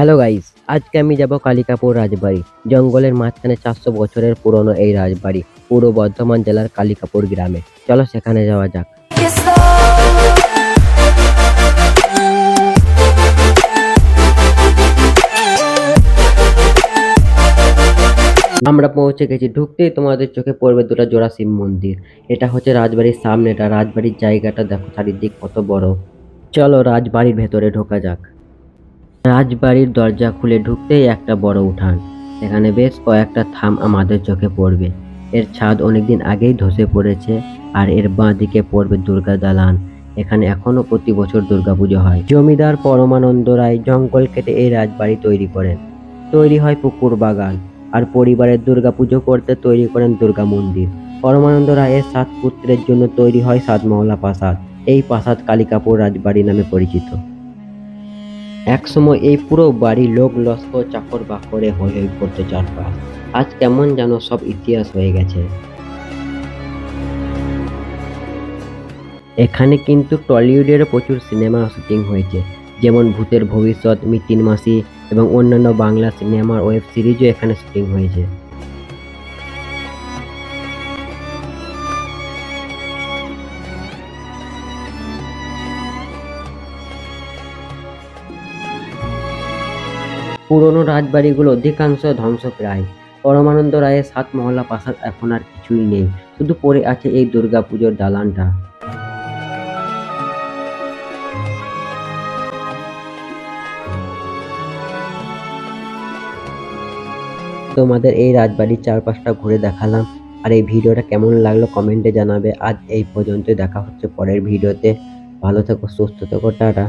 Hello guys, আজকে আমি যাব কালিকাপুর রাজবাড়ি। জঙ্গলের মাঝখানে চারশো বছরের পুরনো এই রাজবাড়ি, পূর্ব বর্ধমান জেলার কালিকাপুর গ্রামে। চলো সেখানে যাওয়া যাক। আমরা পৌঁছে গেছি ঢুকতেই তোমাদের চোখে পড়বে দুটো জোড়া শিব মন্দির। এটা হচ্ছে রাজবাড়ির সামনেটা রাজবাড়ির জায়গাটা দেখো, চারিদিক কত বড়। চলো রাজবাড়ির ভেতরে ঢোকা যাক। রাজবাড়ির দরজা খুলে ঢুকতেই একটা বড় উঠান। এখানে বেশ কয়েকটা থাম আমাদের চোখে পড়বে। এর ছাদ অনেকদিন আগেই ধসে পড়েছে আর এর বাঁ দিকে পড়বে দুর্গা দালান। এখানে এখনও প্রতি বছর দুর্গাপুজো হয়। জমিদার পরমানন্দ রায় জঙ্গল কেটে এই রাজবাড়ি তৈরি করেন। তৈরি হয় পুকুর বাগান আর পরিবারের দুর্গাপুজো করতে তৈরি করেন দুর্গা মন্দির। পরমানন্দ রায়ের সাত পুত্রের জন্য তৈরি হয় সাতমহলা প্রাসাদ। এই প্রাসাদ কালিকাপুর রাজবাড়ি নামে পরিচিত। একসময় এই পুরো বাড়ি লোক লস্কর, চাকর বাকরে হই হয়ে করতে চারপাশ আজ কেমন যেন সব ইতিহাস হয়ে গেছে। এখানে কিন্তু টলিউডেরও প্রচুর সিনেমা শুটিং হয়েছে। যেমন ভূতের ভবিষ্যৎ মিতিন মাসি এবং অন্যান্য বাংলা সিনেমার ওয়েব সিরিজও এখানে শুটিং হয়েছে। পুরনো রাজবাড়িগুলো অধিকাংশ ধ্বংস প্রায় পরমানন্দ রায়ের সাত মহলা প্রাসাদ এখন আর কিছুই নেই, শুধু পড়ে আছে এই দুর্গাপুজোর দালানটা। তোমাদের এই রাজবাড়ির চারপাশটা ঘুরে দেখালাম, আর এই ভিডিওটা কেমন লাগল কমেন্টে জানাবে। আজ এই পর্যন্ত দেখা হচ্ছে পরের ভিডিওতে। ভালো থেকো, সুস্থ থেকো, টাটা।